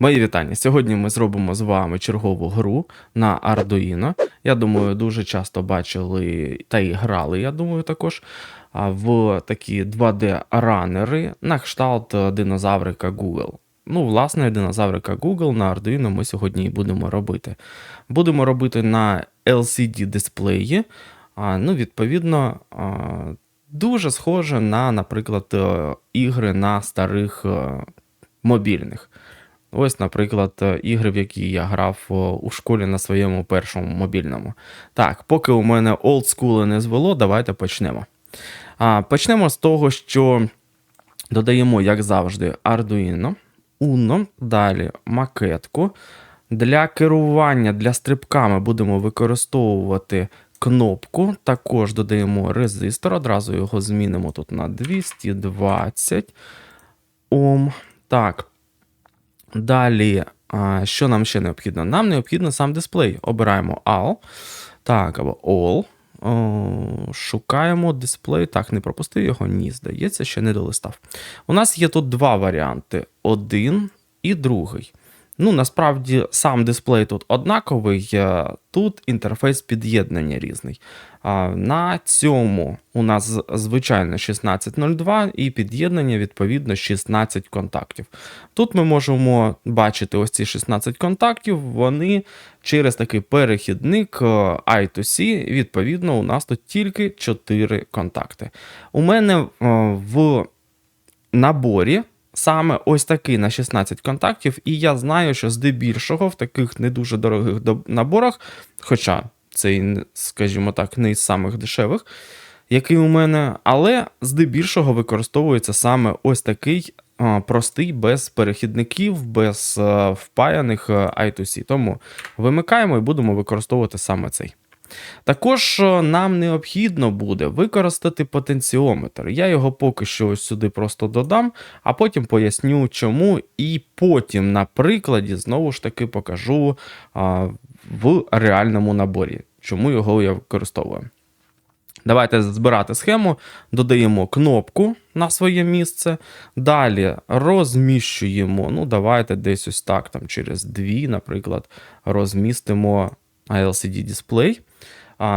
Мої вітання. Сьогодні ми зробимо з вами чергову гру на Arduino. Я думаю, дуже часто бачили та і грали, я думаю, також в такі 2D-ранери на кшталт е, динозаврика Google. Ну, власне, динозаврика Google на Arduino ми сьогодні і будемо робити. Будемо робити на LCD дисплеї. Ну, відповідно, дуже схоже на, наприклад, е, ігри на старих е, мобільних. Ось, наприклад, е, ігри, в які я грав е, у школі на своєму першому мобільному. Так, поки у мене олдскули не звело, давайте почнемо. А, Почнемо з того, що додаємо, як завжди, Arduino, Uno, далі макетку. Для керування для стрибка ми будемо використовувати кнопку. Також додаємо резистор, одразу його змінимо тут на 220 Ом. Так. Далі, що нам ще необхідно? Нам необхідно сам дисплей. Обираємо AL. Так, або All. Шукаємо дисплей. Так, не пропустив його? Ні, здається, ще не долистав. У нас є тут два варіанти: один і другий. Ну, насправді, сам дисплей тут однаковий, е, тут інтерфейс під'єднання різний. На цьому у нас звичайно 1602 і під'єднання відповідно 16 контактів. Тут ми можемо бачити ось ці 16 контактів, вони через такий перехідник е, I2C, відповідно, у нас тут тільки 4 контакти. У мене е, в наборі саме ось такий на 16 контактів, і я знаю, що здебільшого в таких не дуже дорогих наборах, хоча це, скажімо так, не із самих дешевих, який у мене, але здебільшого використовується саме ось такий простий, без перехідників, без а, впаяних а, I2C. Тому вимикаємо і будемо використовувати саме цей. Також е, нам необхідно буде використати потенціометр. Я його поки що ось сюди просто додам, а потім поясню, чому, і потім на прикладі знову ж таки покажу а, в реальному наборі, чому його я використовую. Давайте збирати схему, додаємо кнопку на своє місце. Далі розміщуємо, ну, давайте десь ось так, там через дві, наприклад, розмістимо LCD дисплей.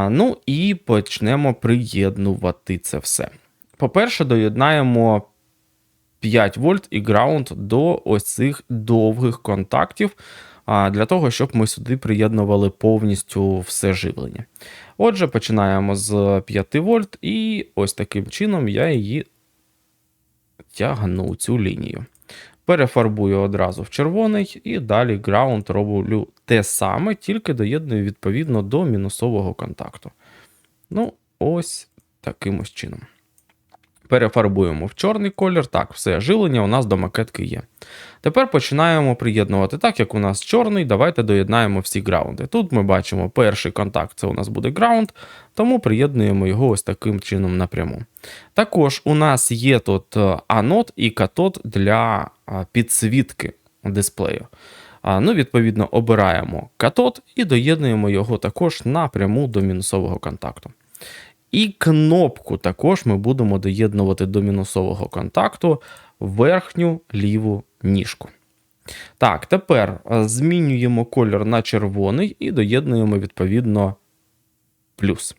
Ну і почнемо приєднувати це все. По-перше, доєднаємо 5 вольт і граунд до ось цих довгих контактів, для того, щоб ми сюди приєднували повністю все живлення. Отже, починаємо з 5 вольт, і ось таким чином я її тягну цю лінію. Перефарбую одразу в червоний, і далі граунд роблю те саме, тільки доєдную відповідно до мінусового контакту. Ну, ось таким ось чином. Перефарбуємо в чорний колір. Так, все, живлення у нас до макетки є. Тепер починаємо приєднувати так, як у нас чорний. Давайте доєднаємо всі граунди. Тут ми бачимо перший контакт, це у нас буде граунд, тому приєднуємо його ось таким чином напряму. Також у нас є тут е, анод і катод для а, підсвітки дисплею. Ну, відповідно, обираємо катод і доєднуємо його також напряму до мінусового контакту. І кнопку також ми будемо доєднувати до мінусового контакту верхню ліву ніжку. Так, тепер змінюємо колір на червоний і доєднуємо відповідно плюс.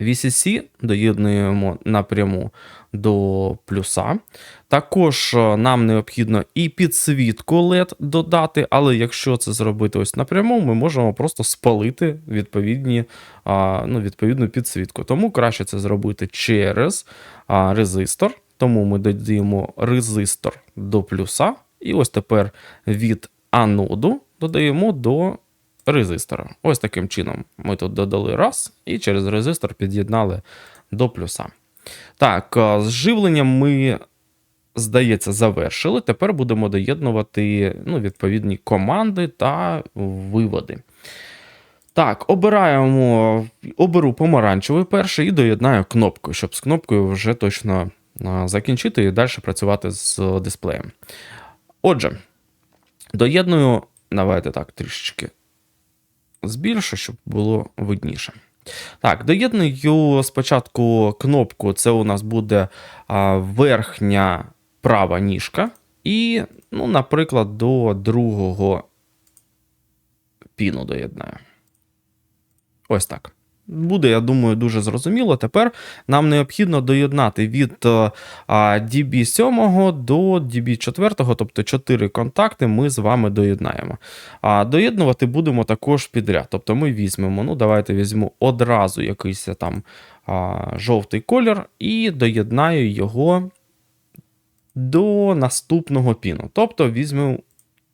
VCC доєднуємо напряму до плюса. Також е, нам необхідно і підсвітку LED додати, але якщо це зробити ось напряму, ми можемо просто спалити відповідні, ну, відповідну підсвітку. Тому краще це зробити через резистор. Тому ми додаємо резистор до плюса. І ось тепер від аноду додаємо до резистора. Ось таким чином ми тут додали раз і через резистор під'єднали до плюса. Так, з живленням ми, здається, завершили. Тепер будемо доєднувати ну, відповідні команди та виводи. Так, обираємо, оберу помаранчевий перший і доєднаю кнопку, щоб з кнопкою вже точно закінчити і далі працювати з дисплеєм. Отже, доєдную, давайте так, трішечки збільшу, щоб було видніше. Так, доєдную спочатку кнопку, це у нас буде а, верхня права ніжка. І, ну, наприклад, до другого піну доєднаю. Ось так. Буде, я думаю, дуже зрозуміло. Тепер нам необхідно доєднати від е, DB7 до DB4, тобто 4 контакти ми з вами доєднаємо. А доєднувати будемо також підряд. Тобто ми візьмемо, ну давайте візьму одразу якийсь там а, жовтий колір і доєднаю його до наступного піну. Тобто візьму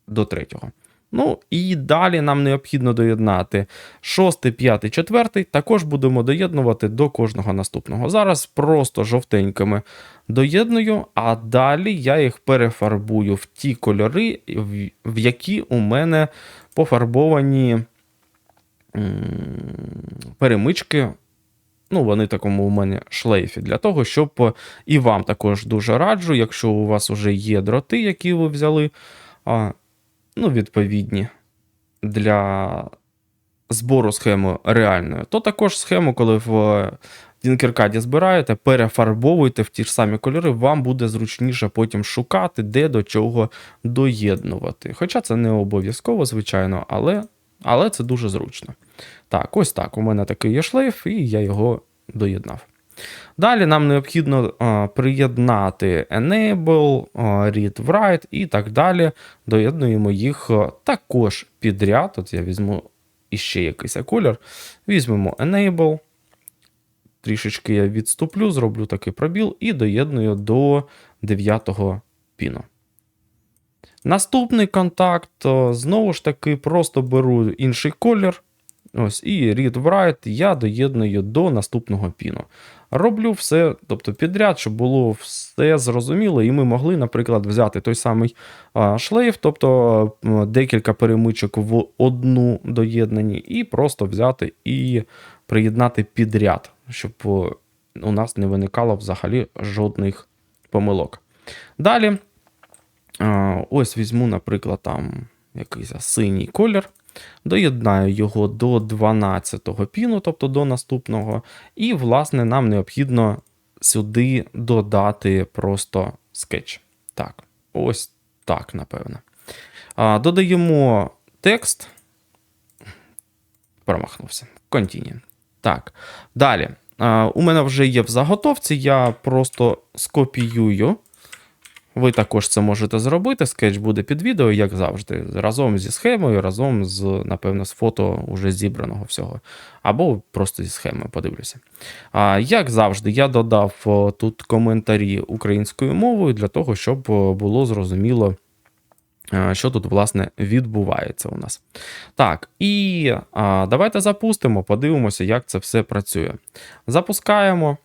до третього. Ну і далі нам необхідно доєднати 6, 5, 4. Також будемо доєднувати до кожного наступного. Зараз просто жовтенькими доєдную, а далі я їх перефарбую в ті кольори, в- які у мене пофарбовані перемички. Ну, вони такому у мене шлейфі для того, щоб і вам також дуже раджу, якщо у вас вже є дроти, які ви взяли, ну, відповідні для збору схеми реальної, то також схему, коли в Tinkercad збираєте, перефарбовуйте в ті ж самі кольори, вам буде зручніше потім шукати, де до чого доєднувати. Хоча це не обов'язково, звичайно, але, але це дуже зручно. Так, ось так. У мене такий є шлейф, і я його доєднав. Далі нам необхідно а, приєднати Enable, а, Read Write і так далі. Доєднуємо їх також підряд. От я візьму іще якийсь колір. Візьмемо Enable. Трішечки я відступлю, зроблю такий пробіл і доєдную до 9 піну. Наступний контакт, знову ж таки, просто беру інший колір. Ось, і read write я доєдную до наступного піну. Роблю все, тобто підряд, щоб було все зрозуміло, і ми могли, наприклад, взяти той самий шлейф, тобто декілька перемичок в одну доєднані, і просто взяти і приєднати підряд, щоб о, у нас не виникало взагалі жодних помилок. Далі, ось візьму, наприклад, там якийсь синій колір. Доєднаю його до 12-го піну, тобто до наступного. І, власне, нам необхідно сюди додати просто скетч. Так, ось так, напевно. Додаємо текст. Промахнувся. Continue. Так. Далі. У мене вже є в заготовці, я просто скопіюю. Ви також це можете зробити. Скетч буде під відео, як завжди, разом зі схемою, разом з, напевно, з фото уже зібраного всього. Або просто зі схемою, подивлюся. А, як завжди, я додав тут коментарі українською мовою для того, щоб було зрозуміло, е, що тут, власне, відбувається у нас. Так, і а, давайте запустимо, подивимося, як це все працює. Запускаємо.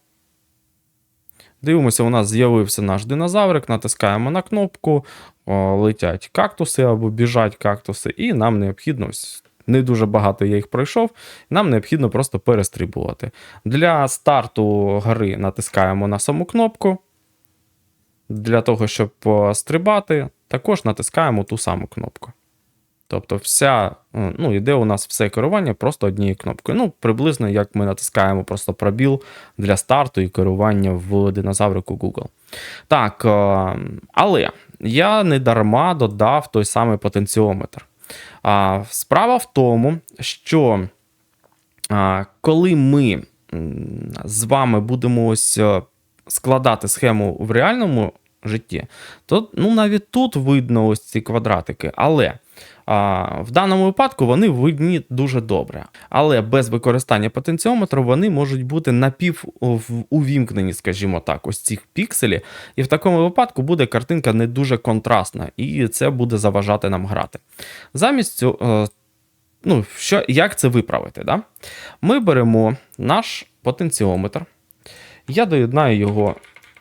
Дивимося, у нас з'явився наш динозаврик, натискаємо на кнопку, о, летять кактуси або біжать кактуси, і нам необхідно, не дуже багато я їх пройшов, нам необхідно просто перестрибувати. Для старту гри натискаємо на саму кнопку. Для того, щоб стрибати, також натискаємо ту саму кнопку. Тобто, вся, е, ну, іде у нас все керування просто однією кнопкою. Ну, приблизно як ми натискаємо просто пробіл для старту і керування в динозаврику Google. Так, е, але я не дарма додав той самий потенціометр. Справа в тому, що коли ми з вами будемо ось е, складати схему в реальному житті, то ну, навіть тут видно ось ці квадратики. Але в даному випадку вони видні дуже добре. Але без використання потенціометру вони можуть бути напів увімкнені, скажімо так, ось цих пікселів. І в такому випадку буде картинка не дуже контрастна, і це буде заважати нам грати. Замість цього. е, Ну, що, як це виправити? Да? Ми беремо наш потенціометр. Я доєднаю його.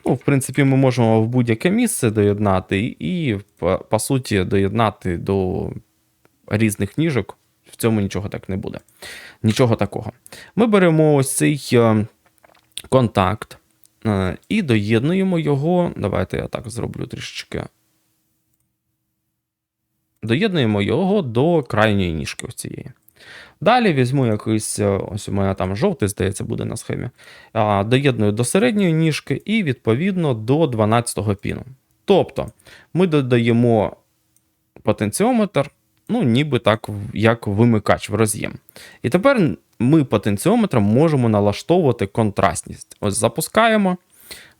Ну, в принципі, ми можемо в будь-яке місце доєднати, і, по суті, доєднати до різних ніжок. В цьому нічого так не буде. Нічого такого. Ми беремо ось цей е, контакт е, і доєднуємо його. Давайте я так зроблю трішечки. Доєднуємо його до крайньої ніжки ось цієї. Далі візьму якийсь, е, ось у мене там жовтий, здається, буде на схемі. Доєдную до середньої ніжки і відповідно до 12-го піну. Тобто ми додаємо потенціометр, ну, ніби так, як вимикач в роз'єм. І тепер ми потенціометром можемо налаштовувати контрастність. Ось запускаємо.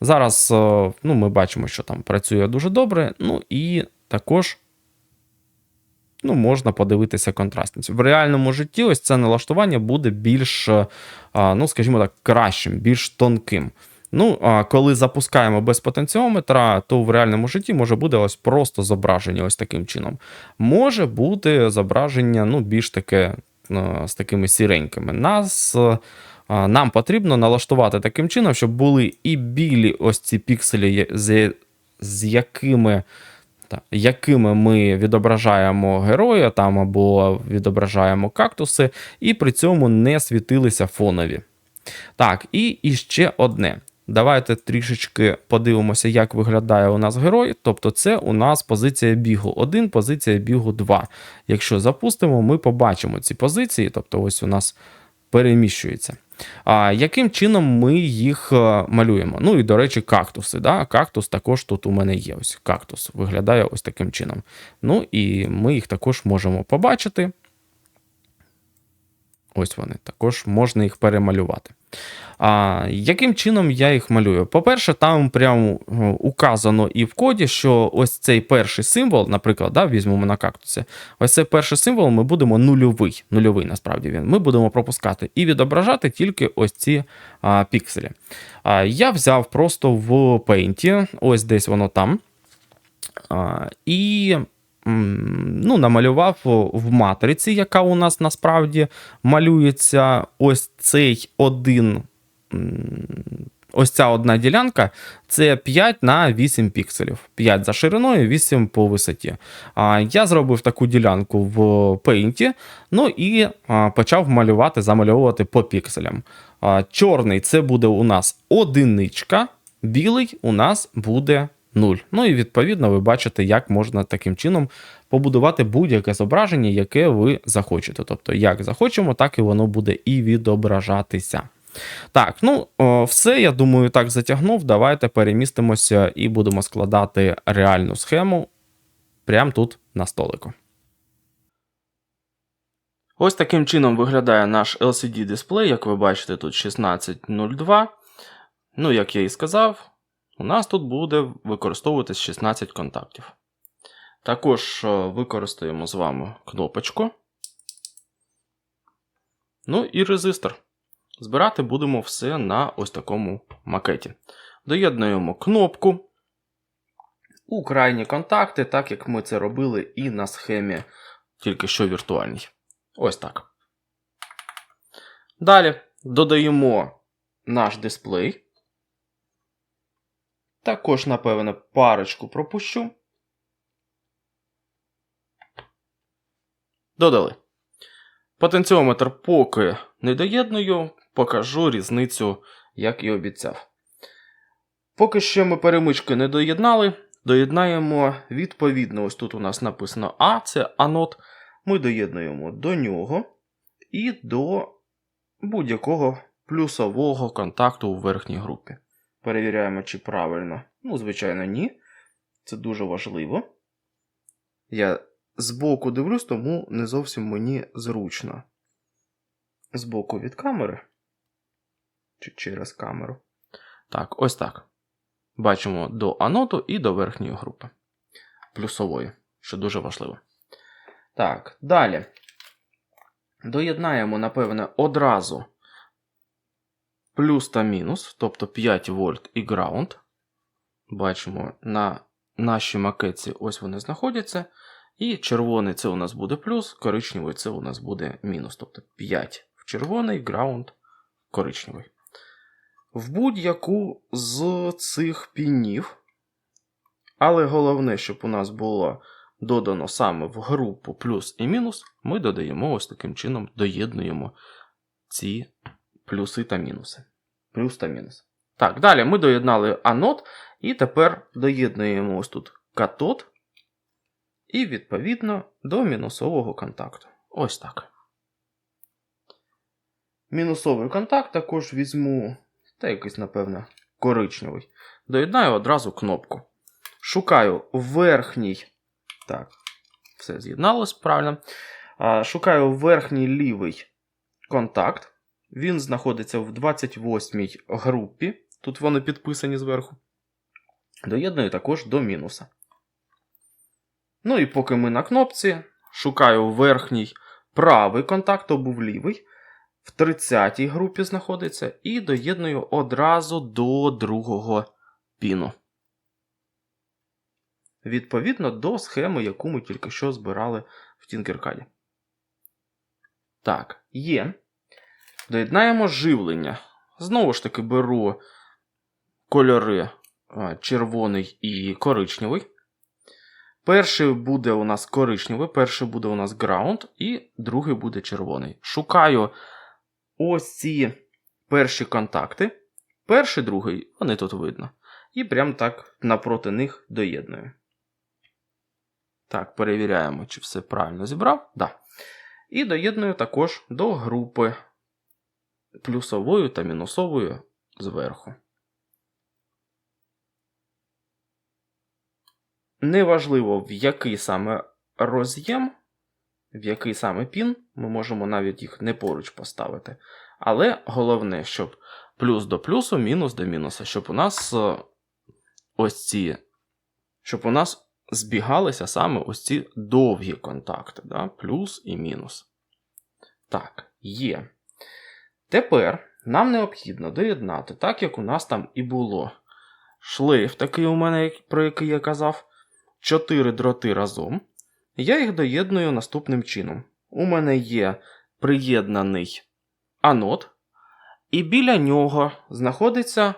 Зараз е, ну, ми бачимо, що там працює дуже добре. Ну і також ну, можна подивитися контрастність. В реальному житті ось це налаштування буде більш, е, ну, скажімо так, кращим, більш тонким. Ну, а коли запускаємо без потенціометра, то в реальному житті може бути ось просто зображення ось таким чином. Може бути зображення ну, більш таке е, з такими сіренькими. Нас, е, нам потрібно налаштувати таким чином, щоб були і білі ось ці пікселі, з, з якими якими ми відображаємо героя там або відображаємо кактуси, і при цьому не світилися фонові. Так, і, і ще одне. Давайте трішечки подивимося, як виглядає у нас герой. Тобто, це у нас позиція бігу 1, позиція бігу 2. Якщо запустимо, ми побачимо ці позиції, тобто ось у нас переміщується. А яким чином ми їх е, малюємо? Ну і до речі, кактуси. Да? Кактус також тут у мене є. Ось кактус виглядає ось таким чином. Ну і ми їх також можемо побачити. Ось вони, також можна їх перемалювати. А, яким чином я їх малюю? По-перше, там прямо е, указано і в коді, що ось цей перший символ, наприклад, да, візьмемо на кактусі, ось цей перший символ ми будемо нульовий, нульовий насправді він. Ми будемо пропускати і відображати тільки ось ці а, пікселі. А, я взяв просто в Paint, ось десь воно там. А, і ну, намалював в матриці, яка у нас насправді малюється ось цей один. Ось ця одна ділянка це 5 на 8 пікселів. 5 за шириною, 8 по висоті. Я зробив таку ділянку в Paint, ну і почав малювати, замальовувати по пікселям. Чорний це буде у нас одиничка, білий у нас буде 0. Ну і відповідно ви бачите, як можна таким чином побудувати будь-яке зображення, яке ви захочете. Тобто, як захочемо, так і воно буде і відображатися. Так, ну все, я думаю, так затягнув. Давайте перемістимося і будемо складати реальну схему прямо тут на столику. Ось таким чином виглядає наш LCD дисплей, як ви бачите, тут 1602. Ну, як я і сказав, у нас тут буде використовуватись 16 контактів. Також е, використаємо з вами кнопочку. Ну і резистор. Збирати будемо все на ось такому макеті. Доєднуємо кнопку у крайні контакти, так як ми це робили і на схемі, тільки що віртуальній. Ось так. Далі додаємо наш дисплей. Також, напевне, парочку пропущу. Додали. Потенціометр поки не доєдную, покажу різницю, як і обіцяв. Поки що ми перемички не доєднали. Доєднаємо відповідно, ось тут у нас написано А, це анод. Ми доєднуємо до нього і до будь-якого плюсового контакту у верхній групі. Перевіряємо, чи правильно. Ну, звичайно, ні. Це дуже важливо. Я збоку дивлюсь, тому не зовсім мені зручно. Збоку від камери. Чи через камеру. Так, ось так. Бачимо до аноту і до верхньої групи. Плюсової, що дуже важливо. Так, далі. Доєднаємо, напевне, одразу плюс та мінус, тобто 5 вольт і граунд. Бачимо на нашій макетці ось вони знаходяться. І червоний це у нас буде плюс, коричневий це у нас буде мінус. Тобто 5 в червоний, граунд коричневий. В будь-яку з цих пінів. Але головне, щоб у нас було додано саме в групу плюс і мінус, ми додаємо ось таким чином, доєднуємо ці плюси та мінуси. Плюс та мінус. Так, далі ми доєднали анод, і тепер доєднуємо ось тут катод. І, відповідно, до мінусового контакту. Ось так. Мінусовий контакт також візьму, та якийсь, напевно, коричневий. Доєднаю одразу кнопку. Шукаю верхній. Так, все з'єдналось правильно. Шукаю верхній лівий контакт. Він знаходиться в 28-й групі. Тут вони підписані зверху. Доєдную також до мінуса. Ну і поки ми на кнопці, шукаю верхній правий контакт, то був лівий. В 30-й групі знаходиться, і доєдную одразу до другого піну. Відповідно до схеми, яку ми тільки що збирали в Tinkercad. Так, є. Доєднаємо живлення. Знову ж таки беру кольори червоний і коричневий. Перший буде у нас коричневий, перший буде у нас ground, і другий буде червоний. Шукаю ось ці перші контакти. Перший, другий, вони тут видно. І прям так напроти них доєдную. Так, перевіряємо, чи все правильно зібрав. Да. І доєдную також до групи плюсовою та мінусовою зверху. Неважливо, в який саме роз'єм, в який саме пін, ми можемо навіть їх не поруч поставити. Але головне, щоб плюс до плюсу, мінус до мінуса, щоб у нас е, ось ці, щоб у нас збігалися саме ось ці довгі контакти, да? плюс і мінус. Так, є. Тепер нам необхідно доєднати, так як у нас там і було. Шлейф такий у мене, про який я казав, 4 дроти разом. Я їх доєдную наступним чином. У мене є приєднаний анод, і біля нього знаходиться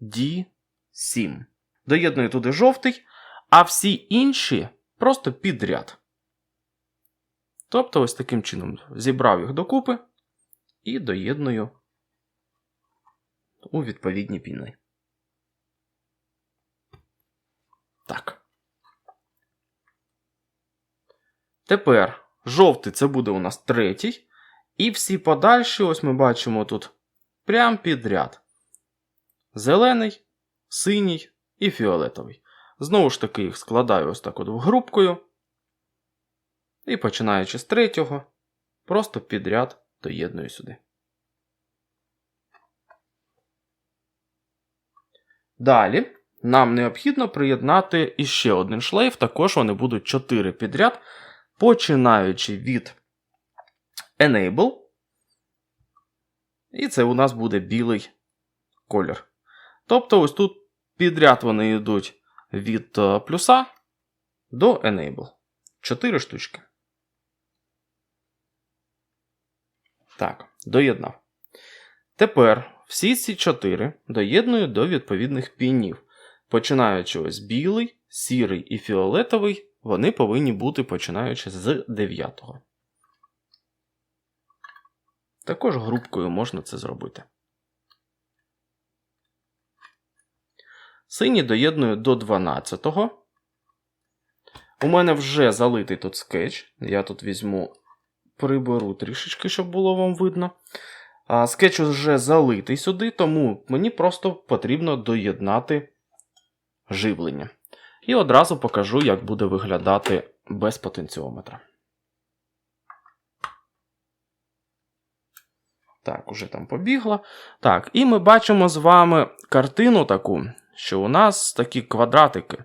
D7. Доєдную туди жовтий, а всі інші просто підряд. Тобто, ось таким чином зібрав їх докупи і доєдную у відповідні піни. Так. Тепер жовтий це буде у нас третій. І всі подальші, ось ми бачимо тут прям підряд. Зелений, синій і фіолетовий. Знову ж таки, їх складаю ось так от в групкою. І починаючи з третього, просто підряд доєдную сюди. Далі нам необхідно приєднати іще один шлейф, також вони будуть 4 підряд, починаючи від Enable. І це у нас буде білий колір. Тобто, ось тут підряд вони йдуть від е, плюса до Enable. 4 штучки. Так, доєднав. Тепер всі ці 4 доєдную до відповідних пінів. Починаючи ось білий, сірий і фіолетовий, вони повинні бути починаючи з 9. Також групкою можна це зробити. Синій доєдную до 12. У мене вже залитий тут скетч. Я тут візьму, приберу трішечки, щоб було вам видно. А Скетч вже залитий сюди, тому мені просто потрібно доєднати живлення. І одразу покажу, як буде виглядати без потенціометра. Так, уже там побігла. Так, і ми бачимо з вами картину таку, що у нас такі квадратики.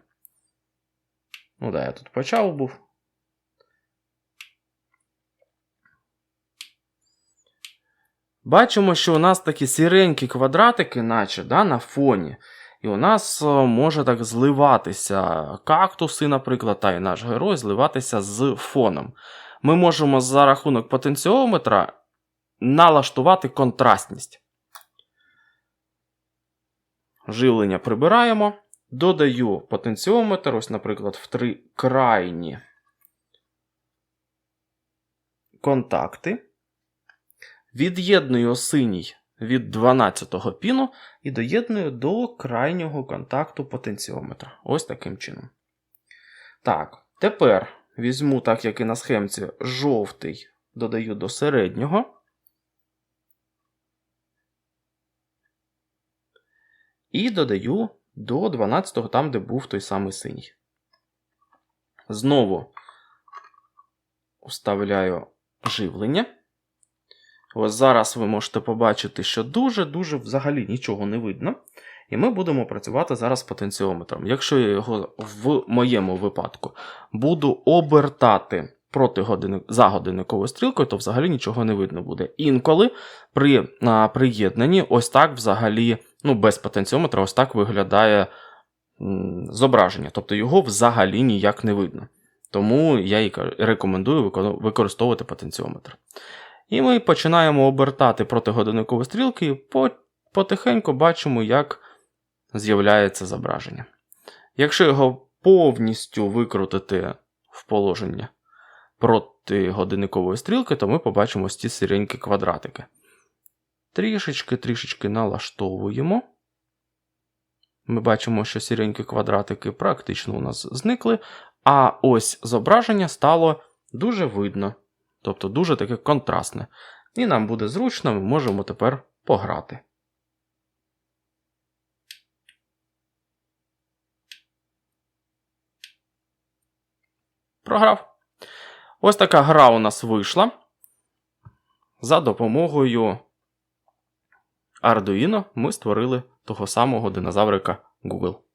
Ну, да, я тут почав був. Бачимо, що у нас такі сіренькі квадратики, наче да, на фоні. І у нас е, може так зливатися кактуси, наприклад, та й наш герой зливатися з фоном. Ми можемо за рахунок потенціометра налаштувати контрастність. Живлення прибираємо. Додаю потенціометр, ось, наприклад, в три крайні контакти. Від'єдную синій від 12-го піну і доєдную до крайнього контакту потенціометра. Ось таким чином. Так, тепер візьму, так як і на схемці, жовтий додаю до середнього. І додаю до 12-го, там, де був той самий синій. Знову вставляю живлення. Ось зараз ви можете побачити, що дуже-дуже взагалі нічого не видно. І ми будемо працювати зараз з потенціометром. Якщо я його в моєму випадку буду обертати проти години, за годинниковою стрілкою, то взагалі нічого не видно буде. Інколи при а, приєднанні ось так взагалі, ну без потенціометра, ось так виглядає м, зображення. Тобто його взагалі ніяк не видно. Тому я і рекомендую використовувати потенціометр. І ми починаємо обертати проти годинникової стрілки, і потихеньку бачимо, як з'являється зображення. Якщо його повністю викрутити в положення проти годинникової стрілки, то ми побачимо ці сіренькі квадратики. Трішечки, трішечки налаштовуємо. Ми бачимо, що сіренькі квадратики практично у нас зникли, а ось зображення стало дуже видно, тобто дуже таке контрастне. І нам буде зручно, ми можемо тепер пограти. Програв. Ось така гра у нас вийшла. За допомогою Arduino ми створили того самого динозаврика Google.